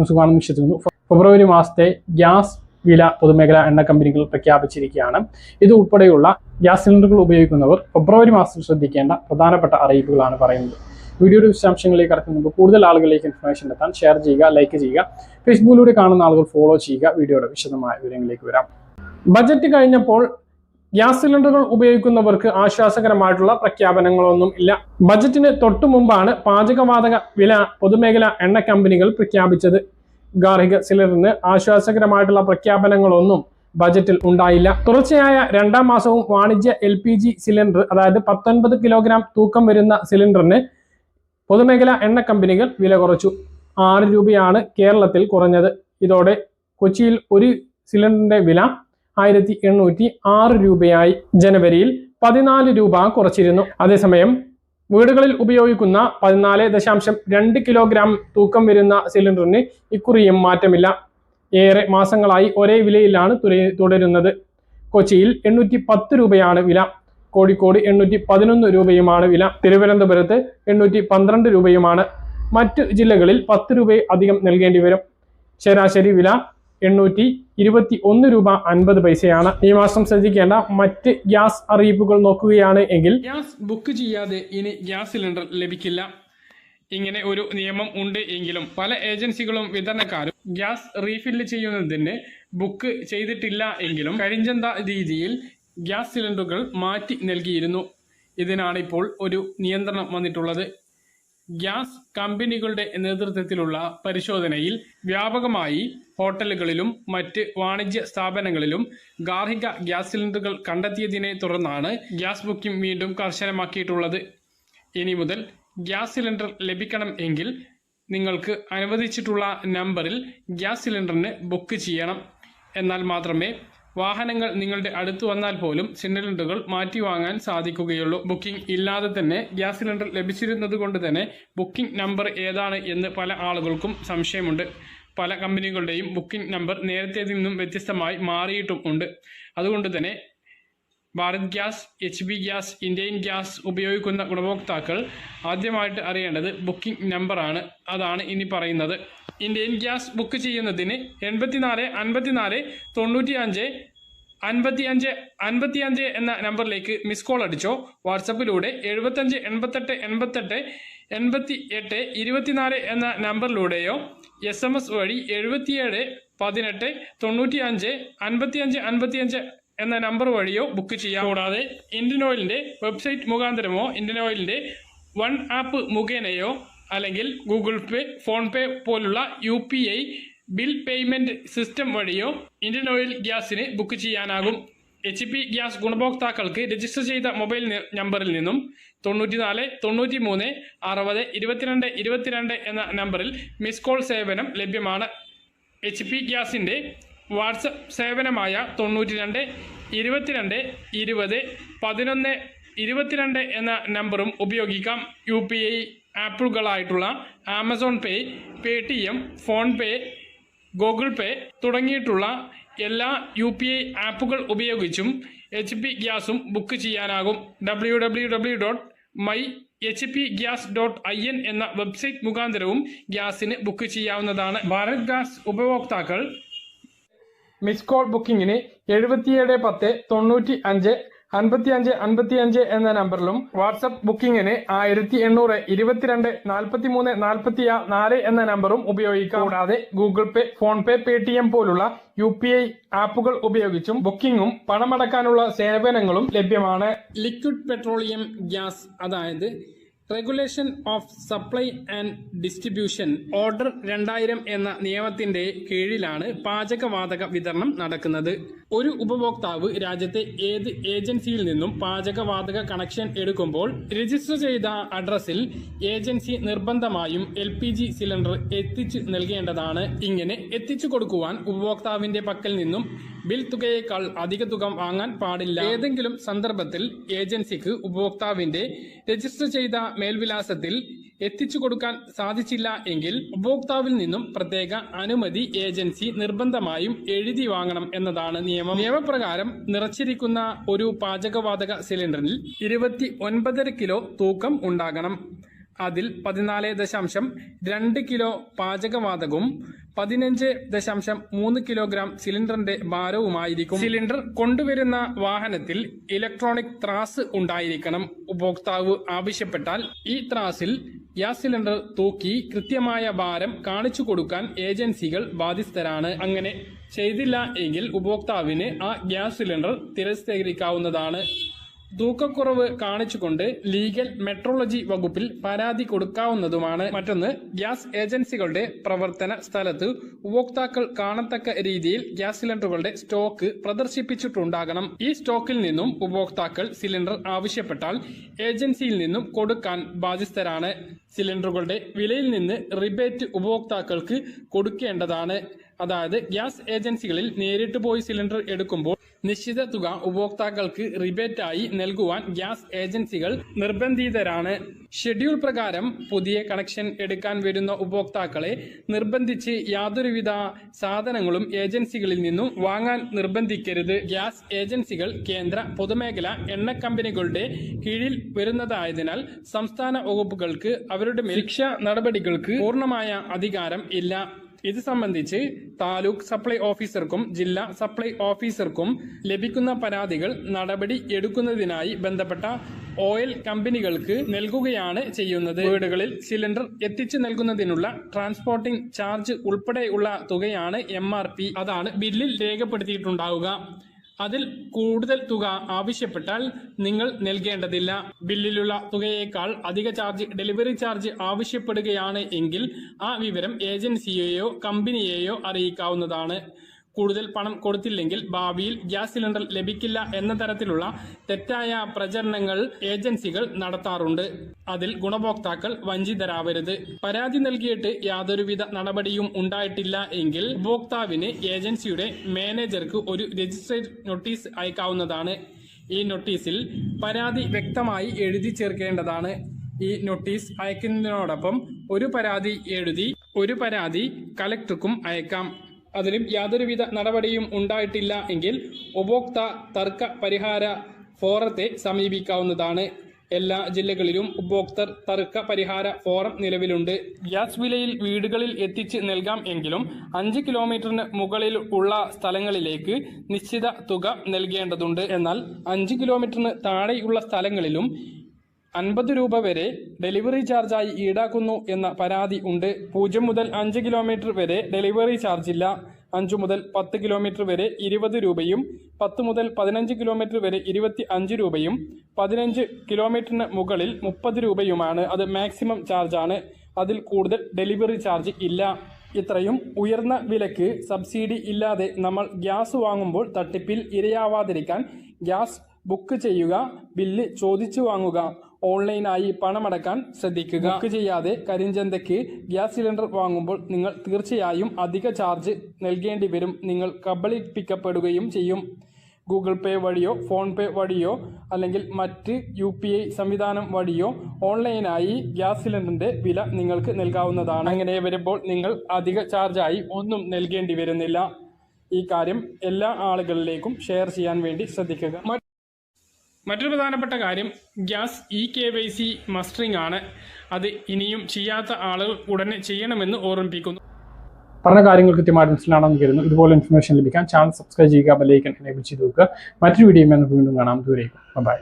എല്ലാവർക്കും സുഖമാണെന്ന് വിശ്വസിക്കുന്നു. ഫെബ്രുവരി മാസത്തെ ഗ്യാസ് വില പൊതുമേഖലാ എണ്ണ കമ്പനികൾ പ്രഖ്യാപിച്ചിരിക്കുകയാണ്. ഇത് ഉൾപ്പെടെയുള്ള ഗ്യാസ് സിലിണ്ടറുകൾ ഉപയോഗിക്കുന്നവർ ഫെബ്രുവരി മാസത്തിൽ ശ്രദ്ധിക്കേണ്ട പ്രധാനപ്പെട്ട അറിയിപ്പുകളാണ് പറയുന്നത്. വീഡിയോയുടെ വിശദാംശങ്ങളിലേക്ക് കടക്കുന്ന മുമ്പ് കൂടുതൽ ആളുകളിലേക്ക് ഇൻഫർമേഷൻ എത്താൻ ഷെയർ ചെയ്യുക ലൈക്ക് ചെയ്യുക ഫേസ്ബുക്കിലൂടെ കാണുന്ന ആളുകൾ ഫോളോ ചെയ്യുക വീഡിയോയുടെ വിശദമായ വിവരങ്ങളിലേക്ക് വരാം. ബജറ്റ് കഴിഞ്ഞപ്പോൾ ഗ്യാസ് സിലിണ്ടറുകൾ ഉപയോഗിക്കുന്നവർക്ക് ആശ്വാസകരമായിട്ടുള്ള പ്രഖ്യാപനങ്ങളൊന്നും ഇല്ല. ബജറ്റിന് തൊട്ടു മുമ്പാണ് പാചകവാതക വില പൊതുമേഖല എണ്ണ കമ്പനികൾ പ്രഖ്യാപിച്ചത്. ഗാർഹിക സിലിണ്ടറിന് ആശ്വാസകരമായിട്ടുള്ള പ്രഖ്യാപനങ്ങളൊന്നും ബജറ്റിൽ ഉണ്ടായില്ല. തുടർച്ചയായ രണ്ടാം മാസവും വാണിജ്യ എൽ പി ജി സിലിണ്ടർ അതായത് പത്തൊൻപത് കിലോഗ്രാം തൂക്കം വരുന്ന സിലിണ്ടറിന് പൊതുമേഖല എണ്ണ കമ്പനികൾ വില കുറച്ചു. ആറ് രൂപയാണ് കേരളത്തിൽ കുറഞ്ഞത്. ഇതോടെ കൊച്ചിയിൽ ഒരു സിലിണ്ടറിന്റെ വില ആയിരത്തി എണ്ണൂറ്റി ആറ് രൂപയായി ജനുവരിയിൽ പതിനാല് രൂപ കുറച്ചിരുന്നു. അതേസമയം വീടുകളിൽ ഉപയോഗിക്കുന്ന പതിനാല് ദശാംശം രണ്ട് കിലോഗ്രാം തൂക്കം വരുന്ന സിലിണ്ടറിന് ഇക്കുറിയും മാറ്റമില്ല. ഏറെ മാസങ്ങളായി ഒരേ വിലയിലാണ് തുടരുന്നത്. കൊച്ചിയിൽ എണ്ണൂറ്റി പത്ത് രൂപയാണ് വില. കോഴിക്കോട് എണ്ണൂറ്റി പതിനൊന്ന് രൂപയുമാണ് വില. തിരുവനന്തപുരത്ത് എണ്ണൂറ്റി പന്ത്രണ്ട് രൂപയുമാണ്. മറ്റു ജില്ലകളിൽ പത്ത് രൂപ അധികം നൽകേണ്ടി വരും. ശരാശരി വില എണ്ണൂറ്റി ഇരുപത്തി ഒന്ന് രൂപ അൻപത് പൈസയാണ്. ഈ മാസം ശ്രദ്ധിക്കേണ്ട മറ്റ് ഗ്യാസ് അറിയിപ്പുകൾ നോക്കുകയാണ് എങ്കിൽ ഗ്യാസ് ബുക്ക് ചെയ്യാതെ ഇനി ഗ്യാസ് സിലിണ്ടർ ലഭിക്കില്ല. ഇങ്ങനെ ഒരു നിയമം ഉണ്ട് എങ്കിലും പല ഏജൻസികളും വിതരണക്കാരും ഗ്യാസ് റീഫില്ല് ചെയ്യുന്നതിന് ബുക്ക് ചെയ്തിട്ടില്ല എങ്കിലും കരിഞ്ചന്ത രീതിയിൽ ഗ്യാസ് സിലിണ്ടറുകൾ മാറ്റി നൽകിയിരുന്നു. ഇതിനാണ് ഇപ്പോൾ ഒരു നിയന്ത്രണം വന്നിട്ടുള്ളത്. ഗ്യാസ് കമ്പനികളുടെ നേതൃത്വത്തിലുള്ള പരിശോധനയിൽ വ്യാപകമായി ഹോട്ടലുകളിലും മറ്റ് വാണിജ്യ സ്ഥാപനങ്ങളിലും ഗാർഹിക ഗ്യാസ് സിലിണ്ടറുകൾ കണ്ടെത്തിയതിനെ തുടർന്നാണ് ഗ്യാസ് ബുക്കിംഗ് വീണ്ടും കർശനമാക്കിയിട്ടുള്ളത്. ഇനി മുതൽ ഗ്യാസ് സിലിണ്ടർ ലഭിക്കണം എങ്കിൽ നിങ്ങൾക്ക് അനുവദിച്ചിട്ടുള്ള നമ്പറിൽ ഗ്യാസ് സിലിണ്ടറിന് ബുക്ക് ചെയ്യണം. എന്നാൽ മാത്രമേ വാഹനങ്ങൾ നിങ്ങളുടെ അടുത്ത് വന്നാൽ പോലും സിലിണ്ടറുകൾ മാറ്റി വാങ്ങാൻ സാധിക്കുകയുള്ളൂ. ബുക്കിംഗ് ഇല്ലാതെ തന്നെ ഗ്യാസ് സിലിണ്ടർ ലഭിച്ചിരുന്നത് കൊണ്ട് തന്നെ ബുക്കിംഗ് നമ്പർ ഏതാണ് എന്ന് പല ആളുകൾക്കും സംശയമുണ്ട്. പല കമ്പനികളുടെയും ബുക്കിംഗ് നമ്പർ നേരത്തെ നിന്നും വ്യത്യസ്തമായി മാറിയിട്ടും ഉണ്ട്. അതുകൊണ്ട് തന്നെ Bharat gas H P gas Indian gas ഉപയോഗിക്കുന്ന ഗുണഭോക്താക്കൾ ആദ്യമായിട്ട് അറിയേണ്ടത് ബുക്കിംഗ് നമ്പറാണ്. അതാണ് ഇനി പറയുന്നത്. ഇന്ത്യൻ ഗ്യാസ് ബുക്ക് ചെയ്യുന്നതിന് എൺപത്തിനാല് അൻപത്തിനാല് തൊണ്ണൂറ്റി അഞ്ച് അൻപത്തി അഞ്ച് അൻപത്തി അഞ്ച് എന്ന നമ്പറിലേക്ക് മിസ് കോൾ അടിച്ചോ. വാട്സപ്പിലൂടെ എഴുപത്തഞ്ച് എൺപത്തെട്ട് എൺപത്തെട്ട് എൺപത്തി എട്ട് ഇരുപത്തിനാല് എന്ന നമ്പറിലൂടെയോ എസ് എം എസ് വഴി എഴുപത്തിയേഴ് പതിനെട്ട് തൊണ്ണൂറ്റി അഞ്ച് അൻപത്തി അഞ്ച് അൻപത്തി അഞ്ച് എന്ന നമ്പർ വഴിയോ ബുക്ക് ചെയ്യാം. കൂടാതെ ഇന്ത്യൻ ഓയിലിന്റെ വെബ്സൈറ്റ് മുഖാന്തരമോ ഇന്ത്യൻ ഓയിലിന്റെ വൺ ആപ്പ് മുഖേനയോ അല്ലെങ്കിൽ ഗൂഗിൾ പേ ഫോൺ പേ പോലുള്ള U P I bill payment system വഴിയോ ഇന്ത്യൻ ഓയിൽ ഗ്യാസിന് ബുക്ക് ചെയ്യാനാകും. എച്ച് പി ഗ്യാസ് ഗുണഭോക്താക്കൾക്ക് രജിസ്റ്റർ ചെയ്ത മൊബൈൽ നമ്പറിൽ നിന്നും തൊണ്ണൂറ്റിനാല് തൊണ്ണൂറ്റി മൂന്ന് അറുപത് ഇരുപത്തിരണ്ട് ഇരുപത്തിരണ്ട് എന്ന നമ്പറിൽ മിസ് കോൾ സേവനം ലഭ്യമാണ്. എച്ച് പി ഗ്യാസിന്റെ വാട്സപ്പ് സേവനമായ തൊണ്ണൂറ്റി രണ്ട് ഇരുപത്തിരണ്ട് ഇരുപത് പതിനൊന്ന് ഇരുപത്തിരണ്ട് എന്ന നമ്പറും ഉപയോഗിക്കാം. U P I ആപ്പുകളായിട്ടുള്ള Amazon Pay Paytm PhonePe Google Pay തുടങ്ങിയിട്ടുള്ള എല്ലാ യു പി ഐ ആപ്പുകൾ ഉപയോഗിച്ചും എച്ച് പി ഗ്യാസും ബുക്ക് ചെയ്യാനാകും. W W W dot my H P gas dot I N എന്ന വെബ്സൈറ്റ് മുഖാന്തരവും ഗ്യാസിന് ബുക്ക് ചെയ്യാവുന്നതാണ്. ഭാരത് ഗ്യാസ് ഉപഭോക്താക്കൾ മിസ് കോൾ ബുക്കിംഗിന് എഴുപത്തിയേഴ് പത്ത് തൊണ്ണൂറ്റി അഞ്ച് അൻപത്തി അഞ്ച് അൻപത്തി അഞ്ച് എന്ന നമ്പറിലും വാട്സപ്പ് ബുക്കിംഗിന് ആയിരത്തി എണ്ണൂറ് ഇരുപത്തിരണ്ട് നാൽപ്പത്തി മൂന്ന് നാൽപ്പത്തി നാല് എന്ന നമ്പറും ഉപയോഗിക്കാം. കൂടാതെ Google Pay PhonePe Paytm പോലുള്ള യു പി ഐ ആപ്പുകൾ ഉപയോഗിച്ചും ബുക്കിംഗും പണമടക്കാനുള്ള സേവനങ്ങളും ലഭ്യമാണ്. ലിക്വിഡ് പെട്രോളിയം ഗ്യാസ് അതായത് regulation of supply and distribution order രണ്ടായിരം എന്ന നിയമത്തിന്റെ കീഴിലാണ് പാചകവാതക വിതരണം നടക്കുന്നത്. ഒരു ഉപഭോക്താവ് രാജ്യത്തെ ഏത് ഏജൻസിയിൽ നിന്നും പാചകവാതക കണക്ഷൻ എടുക്കുമ്പോൾ രജിസ്റ്റർ ചെയ്ത അഡ്രസ്സിൽ ഏജൻസി നിർബന്ധമായും എൽ പി ജി സിലിണ്ടർ എത്തിച്ചു നൽകേണ്ടതാണ്. ഇങ്ങനെ എത്തിച്ചു കൊടുക്കുവാൻ ഉപഭോക്താവിന്റെ പക്കൽ നിന്നും ബിൽ തുകയേക്കാൾ അധിക തുക വാങ്ങാൻ പാടില്ല. ഏതെങ്കിലും സന്ദർഭത്തിൽ ഏജൻസിക്ക് ഉപഭോക്താവിന്റെ രജിസ്റ്റർ ചെയ്ത മേൽവിലാസത്തിൽ എത്തിച്ചു കൊടുക്കാൻ സാധിച്ചില്ല എങ്കിൽ ഉപഭോക്താവിൽ നിന്നും പ്രത്യേക അനുമതി ഏജൻസി നിർബന്ധമായും എഴുതി വാങ്ങണം എന്നതാണ് നിയമം. നിയമപ്രകാരം നിറച്ചിരിക്കുന്ന ഒരു പാചകവാതക സിലിണ്ടറിൽ ഇരുപത്തി ഒൻപതര കിലോ തൂക്കം ഉണ്ടാകണം. അതിൽ പതിനാല് ദശാംശം രണ്ട് കിലോ പാചകവാതകവും പതിനഞ്ച് ദശാംശം മൂന്ന് കിലോഗ്രാം സിലിണ്ടറിന്റെ ഭാരവുമായിരിക്കും. സിലിണ്ടർ കൊണ്ടുവരുന്ന വാഹനത്തിൽ ഇലക്ട്രോണിക് ത്രാസ് ഉണ്ടായിരിക്കണം. ഉപഭോക്താവ് ആവശ്യപ്പെട്ടാൽ ഈ ത്രാസിൽ ഗ്യാസ് സിലിണ്ടർ തൂക്കി കൃത്യമായ ഭാരം കാണിച്ചു കൊടുക്കാൻ ഏജൻസികൾ ബാധ്യസ്ഥരാണ്. അങ്ങനെ ചെയ്തില്ല എങ്കിൽ ഉപഭോക്താവിന് ആ ഗ്യാസ് സിലിണ്ടർ തിരസ്കരിക്കാവുന്നതാണ്. തൂക്കക്കുറവ് കാണിച്ചുകൊണ്ട് ലീഗൽ മെട്രോളജി വകുപ്പിൽ പരാതി കൊടുക്കാവുന്നതുമാണ് മറ്റൊന്ന്. ഗ്യാസ് ഏജൻസികളുടെ പ്രവർത്തന സ്ഥലത്ത് ഉപഭോക്താക്കൾ കാണത്തക്ക രീതിയിൽ ഗ്യാസ് സിലിണ്ടറുകളുടെ സ്റ്റോക്ക് പ്രദർശിപ്പിച്ചിട്ടുണ്ടാകണം. ഈ സ്റ്റോക്കിൽ നിന്നും ഉപഭോക്താക്കൾ സിലിണ്ടർ ആവശ്യപ്പെട്ടാൽ ഏജൻസിയിൽ നിന്നും കൊടുക്കാൻ ബാധ്യസ്ഥരാണ്. സിലിണ്ടറുകളുടെ വിലയിൽ നിന്ന് റിബേറ്റ് ഉപഭോക്താക്കൾക്ക് കൊടുക്കേണ്ടതാണ്. അതായത് ഗ്യാസ് ഏജൻസികളിൽ നേരിട്ട് പോയി സിലിണ്ടർ എടുക്കുമ്പോൾ നിശ്ചിത തുക ഉപഭോക്താക്കൾക്ക് റിബേറ്റായി നൽകുവാൻ ഗ്യാസ് ഏജൻസികൾ നിർബന്ധിതരാണ്. ഷെഡ്യൂൾ പ്രകാരം പുതിയ കണക്ഷൻ എടുക്കാൻ വരുന്ന ഉപഭോക്താക്കളെ നിർബന്ധിച്ച് യാതൊരുവിധ സാധനങ്ങളും ഏജൻസികളിൽ നിന്നും വാങ്ങാൻ നിർബന്ധിക്കരുത്. ഗ്യാസ് ഏജൻസികൾ കേന്ദ്ര പൊതുമേഖല എണ്ണ കമ്പനികളുടെ കീഴിൽ വരുന്നതായതിനാൽ സംസ്ഥാന വകുപ്പുകൾക്ക് അവരുടെ ശിക്ഷ നടപടികൾക്ക് പൂർണമായ അധികാരം ഇല്ല. ഇത് സംബന്ധിച്ച് താലൂക്ക് സപ്ലൈ ഓഫീസർക്കും ജില്ലാ സപ്ലൈ ഓഫീസർക്കും ലഭിക്കുന്ന പരാതികൾ നടപടി എടുക്കുന്നതിനായി ബന്ധപ്പെട്ട ഓയിൽ കമ്പനികൾക്ക് നൽകുകയാണ് ചെയ്യുന്നത്. വീടുകളിൽ സിലിണ്ടർ എത്തിച്ചു നൽകുന്നതിനുള്ള ട്രാൻസ്പോർട്ടിംഗ് ചാർജ് ഉൾപ്പെടെയുള്ള തുകയാണ് എം അതാണ് ബില്ലിൽ രേഖപ്പെടുത്തിയിട്ടുണ്ടാവുക. അതിൽ കൂടുതൽ തുക ആവശ്യപ്പെട്ടാൽ നിങ്ങൾ നൽകേണ്ടതില്ല. ബില്ലിലുള്ള തുകയേക്കാൾ അധിക ചാർജ് ഡെലിവറി ചാർജ് ആവശ്യപ്പെടുകയാണ് എങ്കിൽ ആ വിവരം ഏജൻസിയെയോ കമ്പനിയെയോ അറിയിക്കാവുന്നതാണ്. കൂടുതൽ പണം കൊടുത്തില്ലെങ്കിൽ ഭാവിയിൽ ഗ്യാസ് സിലിണ്ടർ ലഭിക്കില്ല എന്ന തരത്തിലുള്ള തെറ്റായ പ്രചരണങ്ങൾ ഏജൻസികൾ നടത്താറുണ്ട്. അതിൽ ഗുണഭോക്താക്കൾ വഞ്ചിതരാവരുത്. പരാതി നൽകിയിട്ട് യാതൊരുവിധ നടപടിയും ഉണ്ടായിട്ടില്ല എങ്കിൽ ഉപഭോക്താവിന് ഏജൻസിയുടെ മാനേജർക്ക് ഒരു രജിസ്ട്രേഡ് നോട്ടീസ് അയക്കാവുന്നതാണ്. ഈ നോട്ടീസിൽ പരാതി വ്യക്തമായി എഴുതി ചേർക്കേണ്ടതാണ്. ഈ നോട്ടീസ് അയക്കുന്നതിനോടൊപ്പം ഒരു പരാതി എഴുതി ഒരു പരാതി കലക്ടർക്കും അയക്കാം. അതിലും യാതൊരുവിധ നടപടിയും ഉണ്ടായിട്ടില്ല എങ്കിൽ ഉപഭോക്ത തർക്ക പരിഹാര ഫോറത്തെ സമീപിക്കാവുന്നതാണ്. എല്ലാ ജില്ലകളിലും ഉപഭോക്തൃ തർക്ക പരിഹാര ഫോറം നിലവിലുണ്ട്. ഗ്യാസ് വിലയിൽ വീടുകളിൽ എത്തിച്ച് നൽകാം എങ്കിലും അഞ്ച് കിലോമീറ്ററിന് മുകളിൽ ഉള്ള സ്ഥലങ്ങളിലേക്ക് നിശ്ചിത തുക നൽകേണ്ടതുണ്ട്. എന്നാൽ അഞ്ച് കിലോമീറ്ററിന് താഴെയുള്ള സ്ഥലങ്ങളിലും അൻപത് രൂപ വരെ ഡെലിവറി ചാർജായി ഈടാക്കുന്നു എന്ന പരാതി ഉണ്ട്. പൂജ്യം മുതൽ അഞ്ച് കിലോമീറ്റർ വരെ ഡെലിവറി ചാർജില്ല. അഞ്ചു മുതൽ പത്ത് കിലോമീറ്റർ വരെ ഇരുപത് രൂപയും പത്ത് മുതൽ പതിനഞ്ച് കിലോമീറ്റർ വരെ ഇരുപത്തി അഞ്ച് രൂപയും പതിനഞ്ച് കിലോമീറ്ററിന് മുകളിൽ മുപ്പത് രൂപയുമാണ്. അത് മാക്സിമം ചാർജാണ് അതിൽ കൂടുതൽ ഡെലിവറി ചാർജ് ഇല്ല. ഇത്രയും ഉയർന്ന വിലക്ക് സബ്സിഡി ഇല്ലാതെ നമ്മൾ ഗ്യാസ് വാങ്ങുമ്പോൾ തട്ടിപ്പിൽ ഇരയാവാതിരിക്കാൻ ഗ്യാസ് ബുക്ക് ചെയ്യുക ബില്ല് ചോദിച്ചു വാങ്ങുക. ഓൺലൈനായി പണമടക്കാൻ ശ്രദ്ധിക്കുക. ബുക്ക് ചെയ്യാതെ കരിഞ്ചന്തയ്ക്ക് ഗ്യാസ് സിലിണ്ടർ വാങ്ങുമ്പോൾ നിങ്ങൾ തീർച്ചയായും അധിക ചാർജ് നൽകേണ്ടി വരും. നിങ്ങൾ കബളിപ്പിക്കപ്പെടുകയും ചെയ്യും. ഗൂഗിൾ പേ വഴിയോ ഫോൺ പേ വഴിയോ അല്ലെങ്കിൽ മറ്റ് യു പി ഐ സംവിധാനം വഴിയോ ഓൺലൈനായി ഗ്യാസ് സിലിണ്ടറിന്റെ വില നിങ്ങൾക്ക് നൽകാവുന്നതാണ്. അങ്ങനെ വരുമ്പോൾ നിങ്ങൾ അധിക ചാർജായി ഒന്നും നൽകേണ്ടി വരുന്നില്ല. ഈ കാര്യം എല്ലാ ആളുകളിലേക്കും ഷെയർ ചെയ്യാൻ വേണ്ടി ശ്രദ്ധിക്കുക. മറ്റൊരു പ്രധാനപ്പെട്ട കാര്യം gas E K Y C mustering ആണ് അത് ഇനിയും ചെയ്യാത്ത ആളുകൾ ഉടനെ ചെയ്യണമെന്ന് ഓർമ്മിപ്പിക്കുന്നു. പറഞ്ഞ കാര്യങ്ങൾ കൃത്യമായിട്ട് മനസ്സിലാണെന്ന് കരുതുന്നു. ഇതുപോലെ ഇൻഫർമേഷൻ ലഭിക്കാൻ ചാനൽ സബ്സ്ക്രൈബ് ചെയ്യുക ബെല്ലൈക്കൻ എനേബിൾ ചെയ്ത് വെക്കുക. മറ്റൊരു വീഡിയോ വീണ്ടും കാണാം. ദൂരേക്കും. ബൈ